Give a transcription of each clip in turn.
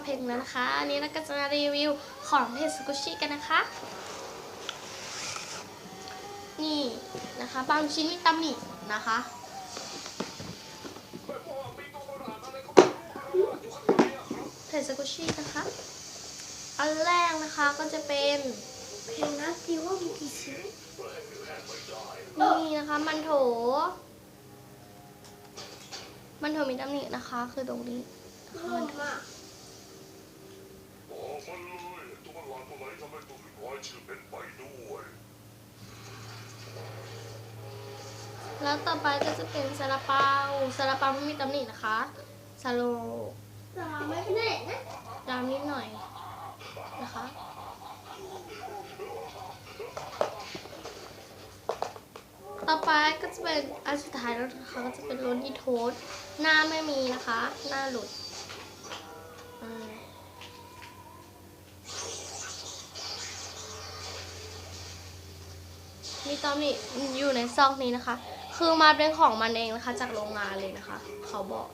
กับเพลงแล้วนะคะอันนี้เราก็จะมารีวิวของเพจสกุชิกันนะคะ นี่นะคะ บางชิ้นมีตำหนินะคะเพจสกุชินะคะ อันแรกนะคะก็จะเป็นเพลงนะดีว่ามีกี่ชิ้นนี่นะคะมันโถ มันโถมีตำหนินะคะ คือตรงนี้มันโถ มากบอกมาเลยตัวประหลาดตัวไหนทำให้ตัวสุดท้ายชื่อเป็นไปด้วยแล้วต่อไปก็จะเป็นซาลาเปาซาลาเปาไม่มีตำหนินะคะซาโลแต่เราไม่เป็นไรนะดำนิดหน่อยนะคะต่อไปก็จะเป็นอันสุดท้ายแล้วนะคะก็จะเป็นโรนี่โทสต์หน้าไม่มีนะคะ หน้าหลุดอืม มีตอมนี่อยู่ในซอกนี้นะคะ คือมาเป็นของมันเองนะคะ จากโรงงานเลยนะคะ เขาบอก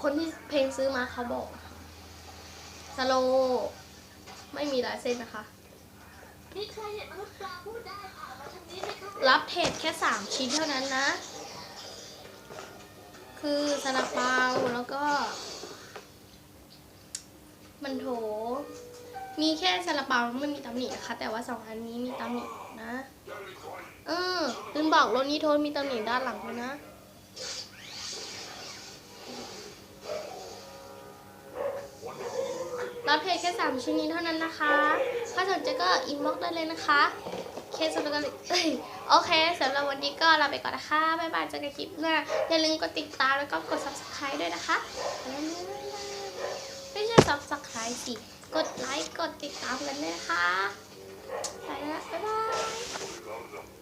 คนที่เพลงซื้อมาเขาบอกสโลไม่มีลายเส้นนะคะ รับเทรดแค่สามชิ้นเท่านั้นนะ คือซาลาเปล้วก็ มันโถ มีแค่ซาลาเปาไม่มีตำหนินะคะ แต่ว่าสองอันนี้มีตำหนินะ เออลืมบอกโรนี่โทษมีตำหนิด้านหลังด้วยนะรับเพจแค่สามชิ้นนี้เท่านั้นนะคะ ถ้าสนใจก็อินบ็อกซ์ได้เลยนะคะ เคสสำหรับกันเอ้ยโอเคสำหรับวันนี้ก็ลาไปก่อนนะคะ บ๊ายบายเจอกันคลิปหน้า อย่าลืมกดติดตามแล้วก็กด subscribe ด้วยนะคะ ซับสไครต์สิ กดไลค์ กดติดตามกันด้วยนะคะไปแล้วบ๊ายบาย